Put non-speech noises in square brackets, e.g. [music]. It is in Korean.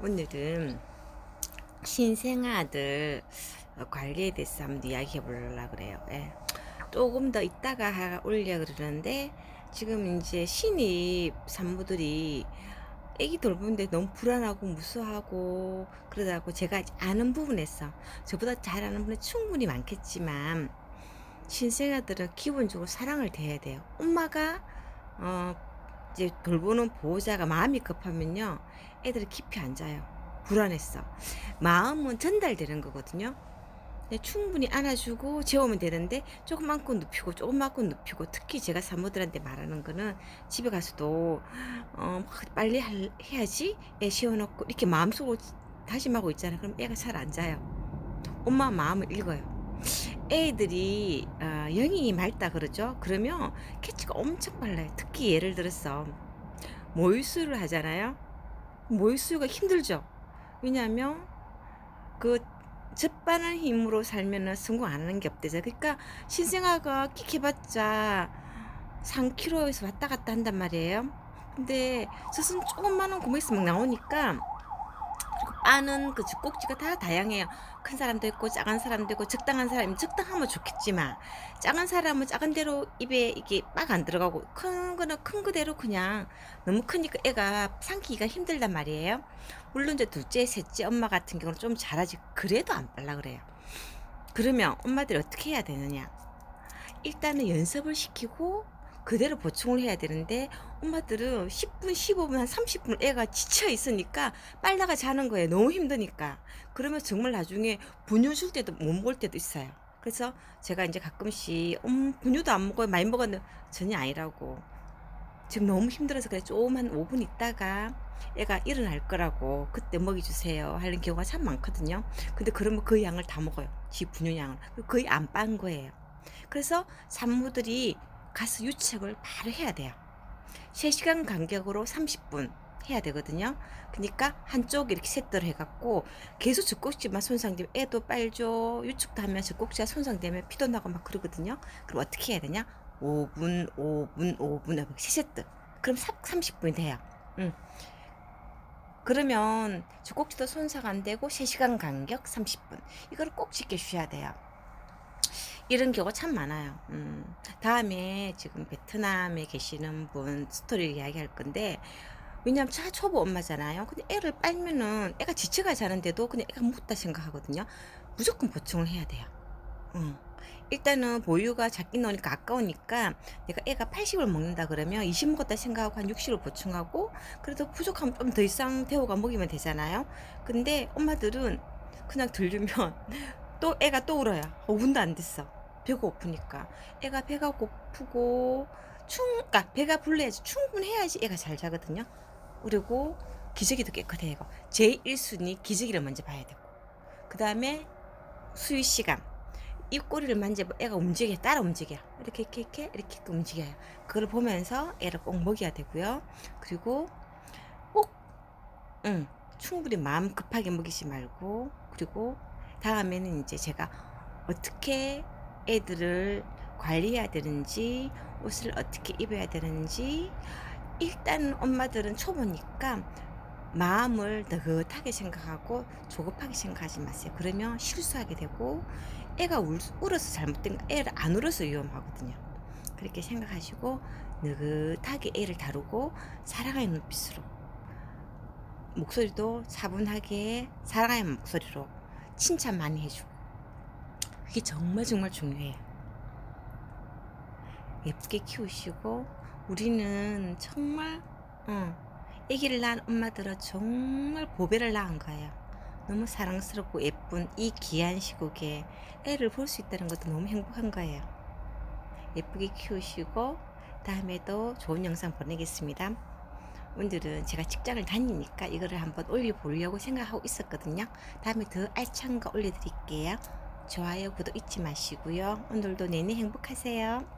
오늘은 신생아들 관리에 대해서 한번 이야기해 보려고 그래요. 예. 조금 더 하- 올려 그러는데 지금 이제 신입 산모들이 애기 돌보는데 너무 불안하고 무서워하고 그러다고 제가 아는 부분에서 저보다 잘 아는 분이 충분히 많겠지만 신생아들은 기본적으로 사랑을 대해야 돼요. 엄마가 어 이제 돌보는 보호자가 마음이 급하면요 애들이 깊이 안 자요. 불안했어. 마음은 전달되는 거거든요. 근데 충분히 안아주고 재우면 되는데 조금만큼 눕히고 조금만큼 눕히고 특히 제가 산모들한테 말하는 거는 집에 가서도 어, 막 빨리 할- 해야지 애 재워놓고 이렇게 마음속으로 다짐하고 있잖아요. 그럼 애가 잘 안 자요. 엄마 마음을 읽어요. 애들이 어, 영이 맑다 그러죠. 그러면 캐치가 엄청 빨라요. 특히 예를 들어서 모유수유를 하잖아요. 모유수유가 힘들죠. 왜냐하면 그 젖바는 힘으로 살면은 성공 안 하는 게 없대죠. 그러니까 신생아가 끽해봤자 3kg에서 왔다 갔다 한단 말이에요. 근데 젖은 조금만한 구멍에서 막 나오니까 빠는 그 젖꼭지가 다 다양해요. 큰 사람도 있고 작은 사람도 있고 적당한 사람이 적당하면 좋겠지만 작은 사람은 작은 대로 입에 이게 막 안 들어가고 큰 거는 큰 그대로 그냥 너무 크니까 애가 삼키기가 힘들단 말이에요. 물론 이제 둘째, 셋째 엄마 같은 경우는 좀 잘하지 그래도 안 빨라 그래요. 그러면 엄마들이 어떻게 해야 되느냐? 일단은 연습을 시키고 그대로 보충을 해야 되는데 엄마들은 10분, 15분, 한 30분 애가 지쳐 있으니까 빨다가 자는 거예요. 너무 힘드니까. 그러면 정말 나중에 분유 줄 때도 못 먹을 때도 있어요. 그래서 제가 이제 가끔씩 음, 분유도 안 먹어요. 많이 먹었는데 전혀 아니라고. 지금 너무 힘들어서 그래 조금 한 5분 있다가 애가 일어날 거라고 그때 먹이 주세요 하는 경우가 참 많거든요. 근데 그러면 그 양을 다 먹어요. 지 분유 양을. 거의 안 빤 거예요. 그래서 산모들이 가서 유책을 바로 해야 돼요. 3시간 간격으로 30분 해야 되거든요. 그러니까 한쪽 이렇게 셋들 해갖고 계속 젖꼭지만 손상되면 애도 빨죠. 유축도 하면 젖꼭지가 손상되면 피도 나고 막 그러거든요. 그럼 어떻게 해야 되냐? 5분, 5분, 5분 하고 세 세트. 그럼 30분이 돼요. 응. 그러면 젖꼭지도 손상 안 되고 3시간 간격 30분. 이거를 꼭 지켜주셔야 돼요. 이런 경우가 참 많아요. 음, 다음에 지금 베트남에 계시는 분 스토리를 이야기할 건데, 왜냐면 차 초보 엄마잖아요. 근데 애를 빨면은 애가 지쳐가 자는데도 그냥 애가 묻다 생각하거든요. 무조건 보충을 해야 돼요. 음. 일단은 보유가 작게 나오니까 아까우니까 내가 애가 80을 먹는다 그러면 20 먹었다 생각하고 한 60을 보충하고 그래도 부족하면 좀 더 이상 데워가 먹이면 되잖아요. 근데 엄마들은 그냥 들르면 [laughs] 또 애가 또 울어요. 5분도 안 됐어. 배가 고프니까. 애가 배가 고프고 충, 그러니까 배가 불러야지 충분해야지 애가 잘 자거든요. 그리고 기저귀도 깨끗해야 되고 제 1순위 기저귀를 먼저 봐야 되고. 그 다음에 수유 시간. 입꼬리를 만져봐. 애가 움직여 따라 움직여. 이렇게 이렇게 이렇게 이렇게 움직여요. 그걸 보면서 애를 꼭 먹여야 되고요. 그리고 꼭 응, 충분히 마음 급하게 먹이지 말고. 그리고 다음에는 이제 제가 어떻게 애들을 관리해야 되는지 옷을 어떻게 입어야 되는지 일단 엄마들은 초보니까 마음을 느긋하게 생각하고 조급하게 생각하지 마세요. 그러면 실수하게 되고 애가 울, 울어서 잘못된 거 애를 안 울어서 위험하거든요. 그렇게 생각하시고 느긋하게 애를 다루고 사랑하는 눈빛으로 목소리도 차분하게 사랑하는 목소리로 칭찬 많이 해주고 그게 정말 정말 중요해요. 예쁘게 키우시고 우리는 정말 어, 아기를 낳은 엄마들은 정말 보배를 낳은 거예요. 너무 사랑스럽고 예쁜 이 귀한 시국에 애를 볼 수 있다는 것도 너무 행복한 거예요. 예쁘게 키우시고 다음에도 좋은 영상 보내겠습니다. 오늘은 제가 직장을 다니니까 이거를 한번 올려보려고 생각하고 있었거든요. 다음에 더 알찬 거 올려드릴게요. 좋아요, 구독 잊지 마시고요. 오늘도 내내 행복하세요.